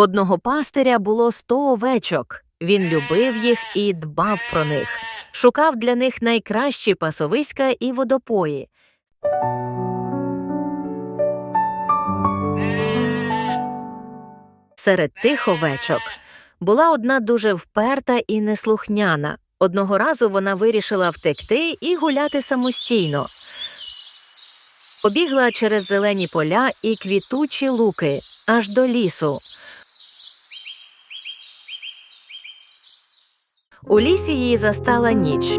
одного пастиря було сто овечок. Він любив їх і дбав про них, шукав для них найкращі пасовиська і водопої. Серед тих овечок була одна дуже вперта і неслухняна. Одного разу вона вирішила втекти і гуляти самостійно. Побігла через зелені поля і квітучі луки аж до лісу. У лісі її застала ніч.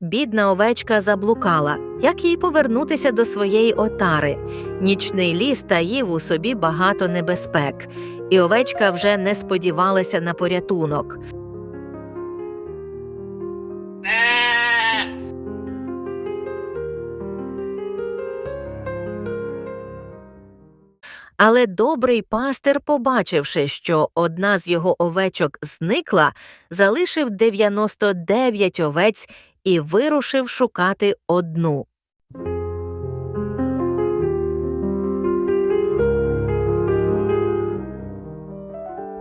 Бідна овечка заблукала, як їй повернутися до своєї отари. Нічний ліс таїв у собі багато небезпек, і овечка вже не сподівалася на порятунок. Але добрий пастир, побачивши, що одна з його овечок зникла, залишив 99 овець і вирушив шукати одну.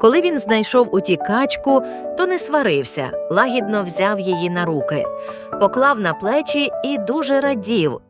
Коли він знайшов утікачку, то не сварився, лагідно взяв її на руки, поклав на плечі і дуже радів,